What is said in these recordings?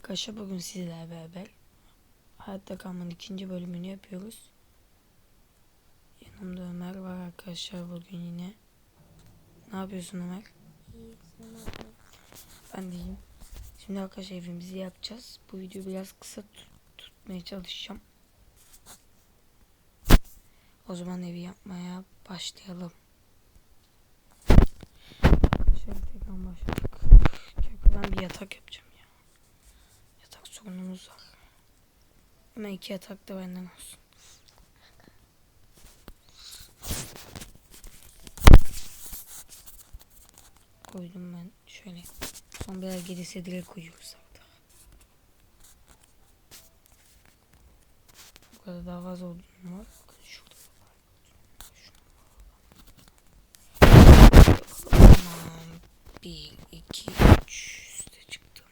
Arkadaşlar bugün sizlerle beraber Hayatta Kalmanın ikinci bölümünü yapıyoruz. Yanımda Ömer var arkadaşlar bugün yine. Ne yapıyorsun Ömer? Ben de. Şimdi arkadaşlar evimizi yapacağız. Bu videoyu biraz kısa tut- tutmaya çalışacağım. O zaman evi yapmaya başlayalım. Arkadaşlar tekrar başladık. Ben bir yatak yapacağım sorunumuz var. Hemen iki yatak da benden olsun. Koydum ben şöyle. Son biraz gelirse direkt koyuyoruz artık. Bu kadar daha fazla olduğunu var. Bakın şurada da var. Şuna Tamam. Bir, iki, üç. Üste çıktım.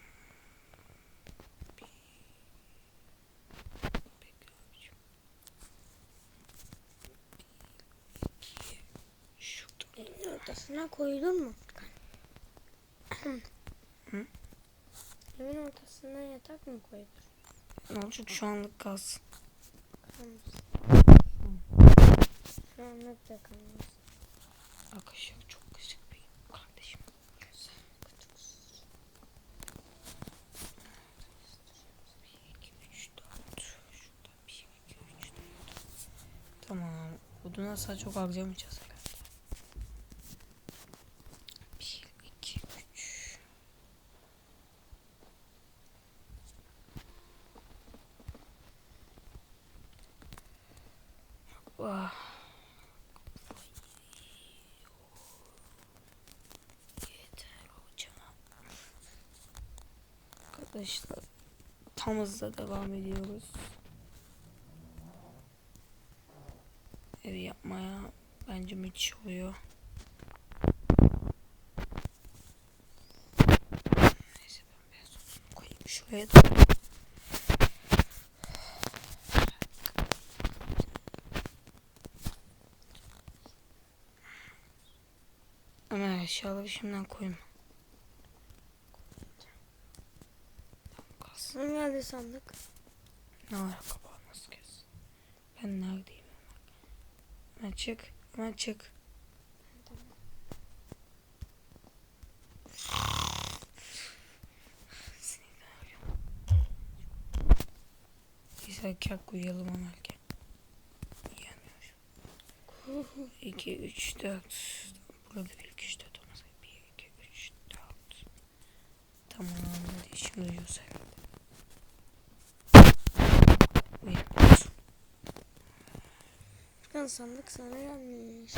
Bir. Bekle abicim. Bir, iki. Şurada. Evin ortasına koydun mu? Hı? Evin ortasına yatak mı? Ne olacak şu anlık kalsın. Kalmış. Şu anlık da kalmış. Arkadaşlar çok küçük bir kardeşim. Tamam. Oduna sadece çok harcamayacağız herhalde. Bir, iki, üç. Vah. Yeter hocam. Arkadaşlar tam hızla devam ediyoruz. Evi yapmaya bence müthiş oluyor. Neyse ben biraz koyayım şuraya da. Ama eşyaları şimdiden koyma. Geldi sandık. Ne var kapağı nasıl kes? Ben neredeyim? Hemen çık. Hemen çık. Kalk uyuyalım gel. Uyuyamıyorum. 2, 3, 4. Burada 1, 2, 3, 4 olmasa 1, 2, 3, 4. Tamam hadi şimdi uyuyoruz herhalde. Uyanıyoruz. Kan sandık sana gelmiş.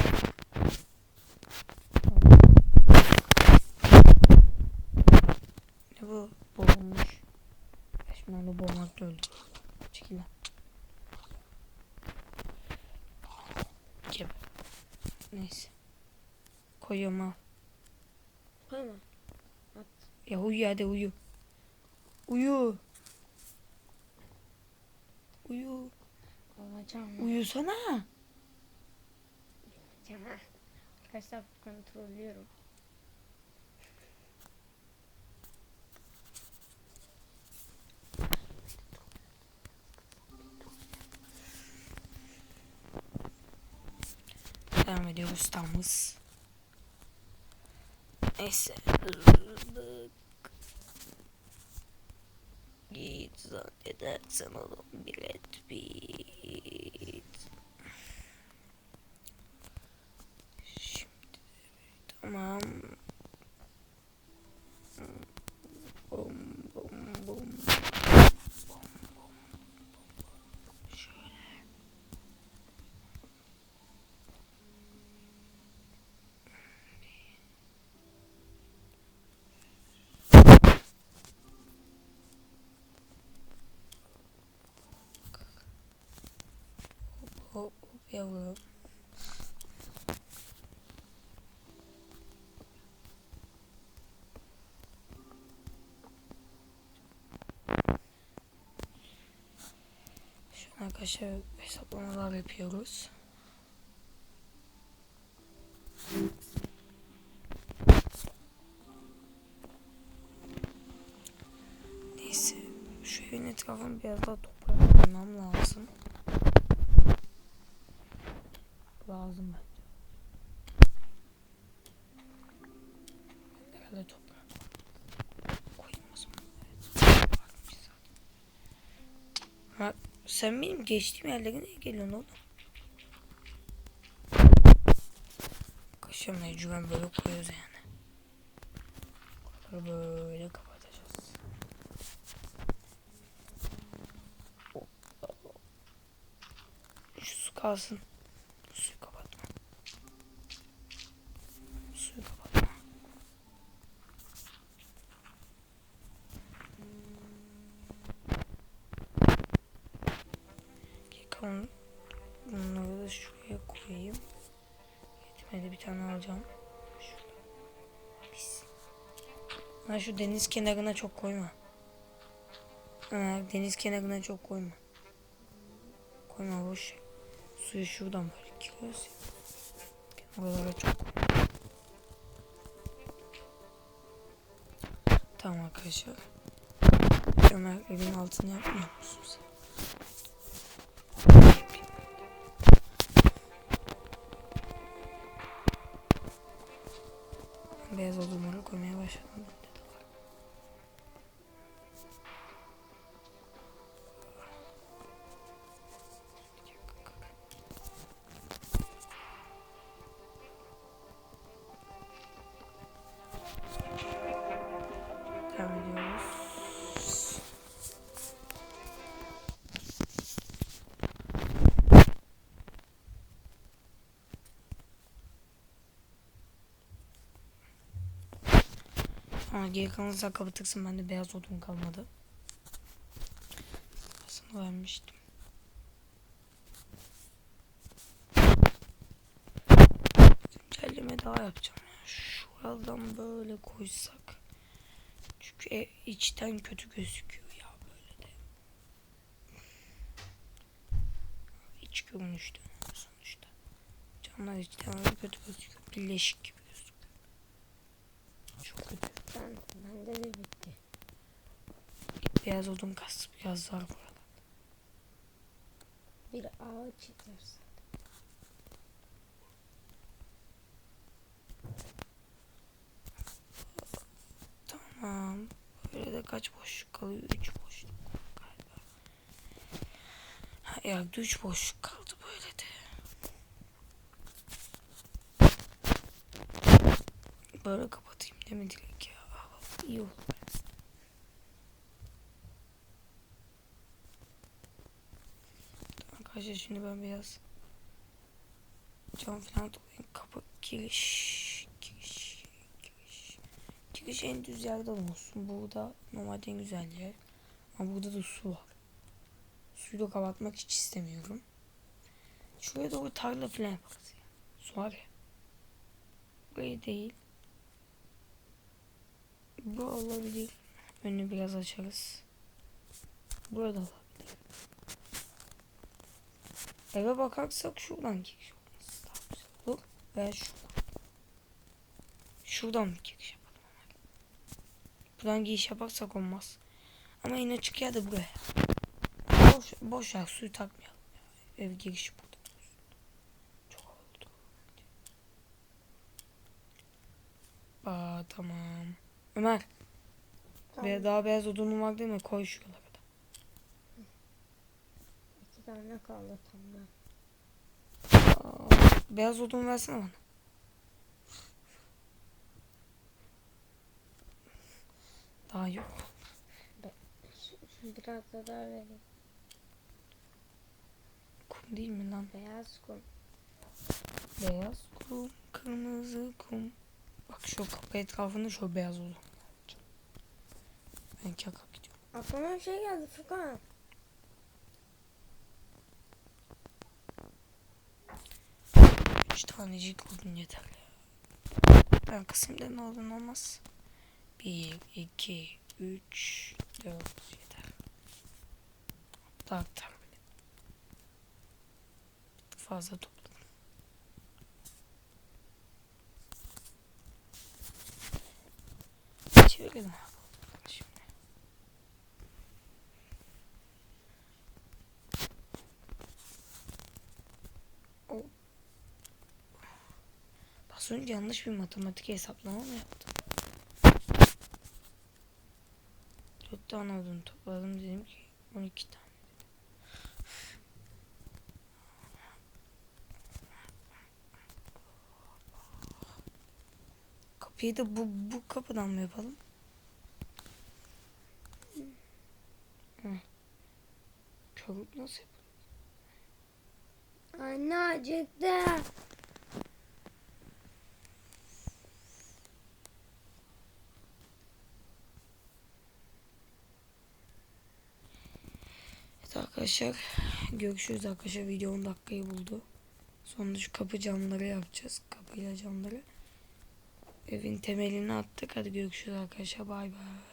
Ne bu? Boğulmuş. Şimdi onu boğmakla öldü. Çekil lan. Gel. Neyse. Koyuyorum al. Koyma. Ya uyu hadi uyu. Uyu. Uyu. Alacağım. Uyusana. Alacağım. Arkadaşlar kontrolüyorum. Devam ediyoruz tamız. Neyse. Git zannedersen oğlum bilet bit. Şimdi tamam. Hop hop yavrum. Şu an arkadaşlar hesaplamalar yapıyoruz. Neyse. köyün etrafını biraz daha toprak koymam lazım. Lazım bence. Herhalde toprak zaman. Evet. Ha, sen benim geçtiğim yerlere niye geliyorsun oğlum? Kaşa mecburen böyle koyuyoruz yani. Böyle kapatacağız. Şu su kalsın. Da şuraya koyayım. Yetmedi bir tane alacağım. Şurada. Ha şu deniz kenarına çok koyma. Ha, deniz kenarına çok koyma. Koyma boş. Suyu şuradan böyle giriyoruz. Oralara çok. Tamam arkadaşlar. Ömer evin altını yapmıyor musun sen? Beyaz odunları koymaya başladım. Ha geri kalanı kapatırsın bende beyaz odun kalmadı. Aslında vermiştim. Güncelleme daha yapacağım ya. Şuradan böyle koysak. Çünkü e, içten kötü gözüküyor ya böyle de. İç görünüşte sonuçta. Camlar içten kötü gözüküyor. Birleşik gibi gözüküyor. Çok kötü. Ben, bende de bitti. Beyaz odun kas biraz var burada. Bir ağaç yeterse. Tamam. Böyle de kaç boşluk kalıyor? 3 boşluk galiba. Ha, ya 3 boşluk kaldı böyle de. Böyle kapatayım değil mi direkt ya? Ah, İyi Arkadaşlar şimdi ben biraz cam falan toplayayım. Kapı giriş giriş giriş. Giriş en düz yerden olsun. Burada normalde en güzel yer. Ama burada da su var. Suyu da kapatmak hiç istemiyorum. Şuraya doğru tarla falan yaparız ya. Su var ya. Burayı değil. Bu olabilir. Önünü biraz açarız. Burada olabilir. Eve bakarsak şuradan giriş olması daha güzel olur. Veya şuradan. Şuradan bir giriş yapalım. Buradan giriş yaparsak olmaz. Ama en açık yer de buraya. Boş, boş yer suyu takmayalım. Ya. Ev girişi burada. Aa tamam. Ömer. Tamam. Daha beyaz odunun var değil mi? Koy şuralara da. İki tane kaldı tamam. Aa, beyaz odun versene bana. Daha yok. Şu, şu biraz da daha vereyim. Kum değil mi lan? Beyaz kum. Beyaz kum, kırmızı kum. Bak şu kapı etrafında şu beyaz odun. Ben kaka gidiyorum. Aklıma bir şey geldi Furkan. Üç tanecik odun yeter ya. Ben kısımda ne olduğunu olmaz. Bir, iki, üç, dört yeter. Hatta bile. Fazla Şöyle ne şimdi. O. Az önce yanlış bir matematik hesaplama mı yaptım? Çok tane odun topladım dedim ki 12 tane. Kapıyı da bu, bu kapıdan mı yapalım? Nasıl? Anne acıktı. Arkadaşlar görüşürüz arkadaşlar video 10 dakikayı buldu. Sonra şu kapı camları yapacağız. Kapıyla camları. Evin temelini attık. Hadi görüşürüz arkadaşlar. Bay bay.